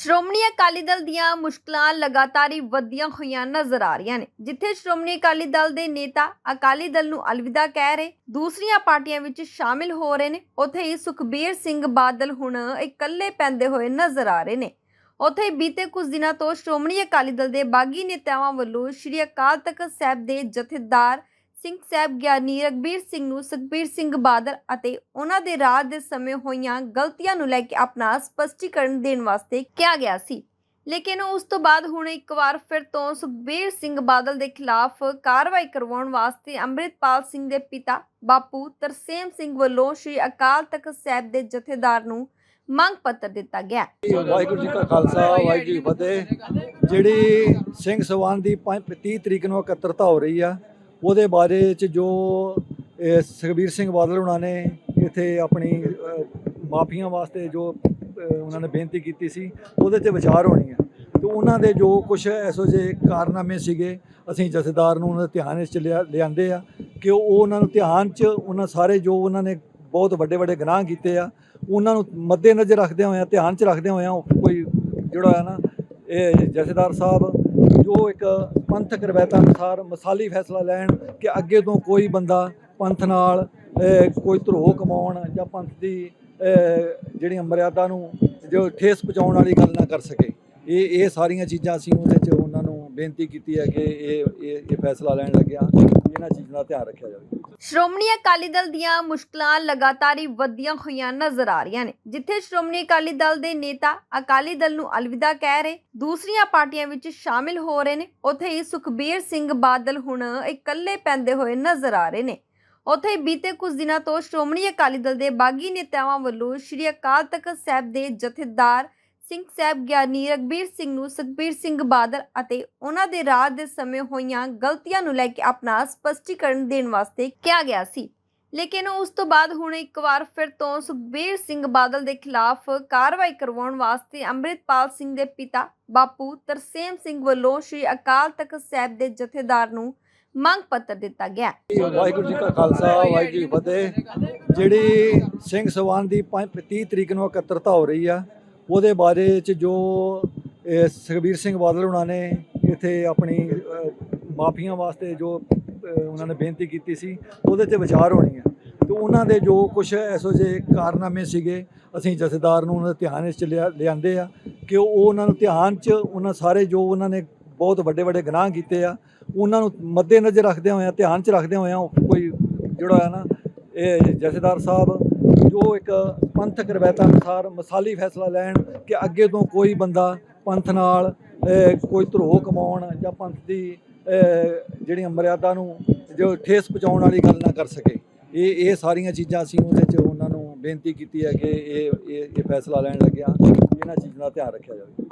ਸ਼੍ਰੋਮਣੀ ਅਕਾਲੀ ਦਲ ਦੀਆਂ ਮੁਸ਼ਕਲਾਂ ਲਗਾਤਾਰ ਹੀ ਵਧੀਆਂ ਹੋਈਆਂ ਨਜ਼ਰ ਆ ਰਹੀਆਂ ਨੇ। ਜਿੱਥੇ ਸ਼੍ਰੋਮਣੀ ਅਕਾਲੀ ਦਲ ਦੇ ਨੇਤਾ ਅਕਾਲੀ ਦਲ ਨੂੰ ਅਲਵਿਦਾ ਕਹਿ ਰਹੇ, ਦੂਸਰੀਆਂ ਪਾਰਟੀਆਂ ਵਿੱਚ ਸ਼ਾਮਿਲ ਹੋ ਰਹੇ ਨੇ। ਉੱਥੇ ਹੀ ਸੁਖਬੀਰ ਸਿੰਘ ਬਾਦਲ ਹੁਣ ਇਕੱਲੇ ਪੈਂਦੇ ਹੋਏ ਨਜ਼ਰ ਆ ਰਹੇ ਨੇ। ਉੱਥੇ ਬੀਤੇ ਕੁਝ ਦਿਨਾਂ ਤੋਂ ਸ਼੍ਰੋਮਣੀ ਅਕਾਲੀ ਦਲ ਦੇ ਬਾਗੀ ਨੇਤਾਵਾਂ ਵੱਲੋਂ ਸ਼੍ਰੀ ਅਕਾਲ ਤਖਤ ਸਾਹਿਬ ਦੇ ਜਥੇਦਾਰ ਸਿੰਘ ਸਾਹਿਬ ਗਿਆਨੀ ਰਗਬੀਰ ਸਿੰਘ ਨੂੰ ਸੁਖਬੀਰ ਸਿੰਘ ਬਾਦਲ ਅਤੇ ਉਹਨਾਂ ਦੇ ਰਾਜ ਦੇ ਸਮੇਂ ਹੋਈਆਂ ਗਲਤੀਆਂ ਨੂੰ ਲੈ ਕੇ ਆਪਣਾ ਸਪਸ਼ਟੀਕਰਨ ਦੇਣ ਵਾਸਤੇ ਕਿਹਾ ਗਿਆ ਸੀ। ਲੇਕਿਨ ਉਸ ਤੋਂ ਬਾਅਦ ਹੁਣ ਇੱਕ ਵਾਰ ਫਿਰ ਤੋਂ ਸੁਖਬੀਰ ਸਿੰਘ ਬਾਦਲ ਦੇ ਖਿਲਾਫ ਕਾਰਵਾਈ ਕਰਵਾਉਣ ਵਾਸਤੇ ਅੰਮ੍ਰਿਤਪਾਲ ਸਿੰਘ ਦੇ ਪਿਤਾ ਬਾਪੂ ਤਰਸੇਮ ਸਿੰਘ ਵੱਲੋਂ ਸ਼੍ਰੀ ਅਕਾਲ ਤਖਤ ਸਾਹਿਬ ਦੇ ਜਥੇਦਾਰ ਨੂੰ ਮੰਗ ਪੱਤਰ ਦਿੱਤਾ ਗਿਆ। ਵਾਹਿਗੁਰੂ ਜੀ ਕਾ ਖਾਲਸਾ, ਵਾਹਿਗੁਰੂ ਜੀ ਫਤਿਹ। ਜਿਹੜੀ ਸਿੰਘ ਸਵਾਨ ਦੀ 30 ਤਰੀਕ ਨੂੰ ਇਕੱਤਰਤਾ ਹੋ ਰਹੀ ਆ ਉਹਦੇ ਬਾਰੇ ਚ ਜੋ ਸੁਖਬੀਰ ਸਿੰਘ ਬਾਦਲ ਉਹਨਾਂ ਨੇ ਇੱਥੇ ਆਪਣੀ ਮਾਫੀਆਂ ਵਾਸਤੇ ਜੋ ਉਹਨਾਂ ਨੇ ਬੇਨਤੀ ਕੀਤੀ ਸੀ, ਉਹਦੇ ਤੇ ਵਿਚਾਰ ਹੋਣੀ ਹੈ। ਤੇ ਉਹਨਾਂ ਦੇ ਜੋ ਕੁਝ ਐਸੋ ਜਿਹੇ ਕਾਰਨਾਮੇ ਸੀਗੇ, ਅਸੀਂ ਜਥੇਦਾਰ ਨੂੰ ਉਹਨਾਂ ਦੇ ਧਿਆਨ ਵਿੱਚ ਲਿਆ- ਲਿਆਂਦੇ ਆ ਕਿ ਉਹ ਉਹਨਾਂ ਨੂੰ ਧਿਆਨ ਚ, ਉਹਨਾਂ ਸਾਰੇ ਜੋ ਉਹਨਾਂ ਨੇ ਬਹੁਤ ਵੱਡੇ ਵੱਡੇ ਗੁਨਾਹ ਕੀਤੇ ਆ, ਉਹਨਾਂ ਨੂੰ ਮੱਦੇ ਨਜ਼ਰ ਰੱਖਦੇ ਹੋਇਆ, ਧਿਆਨ 'ਚ ਰੱਖਦੇ ਹੋਇਆ ਕੋਈ ਜਿਹੜਾ ਹੈ ਨਾ, ਇਹ ਜਥੇਦਾਰ ਸਾਹਿਬ ਜੋ ਇੱਕ ਪੰਥਕ ਰਵਾਇਤਾਂ ਅਨੁਸਾਰ ਮਸਾਲੀ ਫੈਸਲਾ ਲੈਣ ਕਿ ਅੱਗੇ ਤੋਂ ਕੋਈ ਬੰਦਾ ਪੰਥ ਨਾਲ ਕੋਈ ਧਰੋਹ ਕਮਾਉਣ ਜਾਂ ਪੰਥ ਦੀ ਜਿਹੜੀਆਂ ਮਰਿਆਦਾ ਨੂੰ ਜੋ ਠੇਸ ਪਹੁੰਚਾਉਣ ਵਾਲੀ ਗੱਲ ਨਾ ਕਰ ਸਕੇ। ਇਹ ਇਹ ਸਾਰੀਆਂ ਚੀਜ਼ਾਂ ਅਸੀਂ ਉਹਦੇ 'ਚ ਉਹਨਾਂ ਨੂੰ ਬੇਨਤੀ ਕੀਤੀ ਹੈ ਕਿ ਇਹ ਇਹ ਫੈਸਲਾ ਲੈਣ ਲੱਗਿਆ, ਇਹਨਾਂ ਚੀਜ਼ਾਂ ਦਾ ਧਿਆਨ ਰੱਖਿਆ ਜਾਵੇ। ਸ਼੍ਰੋਮਣੀ ਅਕਾਲੀ ਦਲ ਦੀਆਂ ਮੁਸ਼ਕਲਾਂ ਲਗਾਤਾਰ ਹੀ ਵਧੀਆਂ ਹੋਈਆਂ ਨਜ਼ਰ ਆ ਰਹੀਆਂ ਨੇ। ਜਿੱਥੇ ਸ਼੍ਰੋਮਣੀ ਅਕਾਲੀ ਦਲ ਦੇ ਨੇਤਾ ਅਕਾਲੀ ਦਲ ਨੂੰ ਅਲਵਿਦਾ ਕਹਿ ਰਹੇ, ਦੂਸਰੀਆਂ ਪਾਰਟੀਆਂ ਵਿੱਚ ਸ਼ਾਮਿਲ ਹੋ ਰਹੇ ਨੇ। ਉੱਥੇ ਹੀ ਸੁਖਬੀਰ ਸਿੰਘ ਬਾਦਲ ਹੁਣ ਇਕੱਲੇ ਪੈਂਦੇ ਹੋਏ ਨਜ਼ਰ ਆ ਰਹੇ ਨੇ। ਉੱਥੇ ਬੀਤੇ ਕੁਝ ਦਿਨਾਂ ਤੋਂ ਸ਼੍ਰੋਮਣੀ ਅਕਾਲੀ ਦਲ ਦੇ ਬਾਗੀ ਨੇਤਾਵਾਂ ਵੱਲੋਂ ਸ਼੍ਰੀ ਅਕਾਲ ਤਖਤ ਸਾਹਿਬ ਦੇ ਜਥੇਦਾਰ ਸਿੰਘ ਸਾਹਿਬ ਗਿਆਨੀ ਰਗਬੀਰ ਸਿੰਘ ਨੂੰ ਸੁਖਬੀਰ ਸਿੰਘ ਬਾਦਲ ਅਤੇ ਉਹਨਾਂ ਦੇ ਰਾਜ ਦੇ ਸਮੇਂ ਹੋਈਆਂ ਗਲਤੀਆਂ ਨੂੰ ਲੈ ਕੇ ਆਪਣਾ ਸਪਸ਼ਟੀਕਰਨ ਦੇਣ ਵਾਸਤੇ ਕਿਹਾ ਗਿਆ ਸੀ। ਲੇਕਿਨ ਉਸ ਤੋਂ ਬਾਅਦ ਹੁਣ ਇੱਕ ਵਾਰ ਫਿਰ ਤੋਂ ਸੁਖਬੀਰ ਸਿੰਘ ਬਾਦਲ ਦੇ ਖਿਲਾਫ ਕਾਰਵਾਈ ਕਰਵਾਉਣ ਵਾਸਤੇ ਅੰਮ੍ਰਿਤਪਾਲ ਸਿੰਘ ਦੇ ਪਿਤਾ ਬਾਪੂ ਤਰਸੇਮ ਸਿੰਘ ਵੱਲੋਂ ਸ਼੍ਰੀ ਅਕਾਲ ਤਖਤ ਸਾਹਿਬ ਦੇ ਜਥੇਦਾਰ ਨੂੰ ਮੰਗ ਪੱਤਰ ਦਿੱਤਾ ਗਿਆ ਵਾਹਿਗੁਰੂ ਜੀ ਕਾ ਖਾਲਸਾ, ਵਾਹਿਗੁਰੂ ਜੀ ਫਤਿਹ। ਜਿਹੜੀ ਸਿੰਘ ਸਵਾਨ ਦੀ ਪੰਜ- 30 ਤਰੀਕ ਨੂੰ ਇਕੱਤਰਤਾ ਹੋ ਰਹੀ ਆ ਉਹਦੇ ਬਾਰੇ ਚ ਜੋ ਸੁਖਬੀਰ ਸਿੰਘ ਬਾਦਲ ਉਹਨਾਂ ਨੇ ਇੱਥੇ ਆਪਣੀ ਮਾਫੀਆਂ ਵਾਸਤੇ ਜੋ ਉਹਨਾਂ ਨੇ ਬੇਨਤੀ ਕੀਤੀ ਸੀ, ਉਹਦੇ ਤੇ ਵਿਚਾਰ ਹੋਣੀ ਹੈ ਤੇ ਉਹਨਾਂ ਦੇ ਜੋ ਕੁਝ ਐਸੋ ਜਿਹੇ ਕਾਰਨਾਮੇ ਸੀਗੇ, ਅਸੀਂ ਜਥੇਦਾਰ ਨੂੰ ਉਹਨਾਂ ਦੇ ਧਿਆਨ ਵਿੱਚ ਲਿਆ- ਲਿਆਂਦੇ ਆ ਕਿ ਉਹ ਉਹਨਾਂ ਨੂੰ ਧਿਆਨ ਚ, ਉਹਨਾਂ ਸਾਰੇ ਜੋ ਉਹਨਾਂ ਨੇ ਬਹੁਤ ਵੱਡੇ ਵੱਡੇ ਗੁਨਾਹ ਕੀਤੇ ਆ, ਉਹਨਾਂ ਨੂੰ ਮੱਦੇ ਨਜ਼ਰ ਰੱਖਦੇ ਹੋਇਆ ਧਿਆਨ 'ਚ ਰੱਖਦੇ ਹੋਇਆ ਕੋਈ ਜਿਹੜਾ ਹੈ ਨਾ, ਇਹ ਜਥੇਦਾਰ ਸਾਹਿਬ ਜੋ ਇੱਕ ਪੰਥਕ ਰਵਾਇਤਾਂ ਅਨੁਸਾਰ ਮਸਾਲੀ ਫੈਸਲਾ ਲੈਣ ਕਿ ਅੱਗੇ ਤੋਂ ਕੋਈ ਬੰਦਾ ਪੰਥ ਨਾਲ ਕੋਈ ਧਰੋਹ ਕਮਾਉਣ ਜਾਂ ਪੰਥ ਦੀ ਜਿਹੜੀਆਂ ਮਰਿਆਦਾ ਨੂੰ ਜੋ ਠੇਸ ਪਹੁੰਚਾਉਣ ਵਾਲੀ ਗੱਲ ਨਾ ਕਰ ਸਕੇ। ਇਹ ਇਹ ਸਾਰੀਆਂ ਚੀਜ਼ਾਂ ਅਸੀਂ ਉਹਦੇ 'ਚ ਉਹਨਾਂ ਨੂੰ ਬੇਨਤੀ ਕੀਤੀ ਹੈ ਕਿ ਇਹ ਇਹ ਫੈਸਲਾ ਲੈਣ ਲੱਗਿਆ ਇਹਨਾਂ ਚੀਜ਼ਾਂ ਦਾ ਧਿਆਨ ਰੱਖਿਆ ਜਾਵੇ।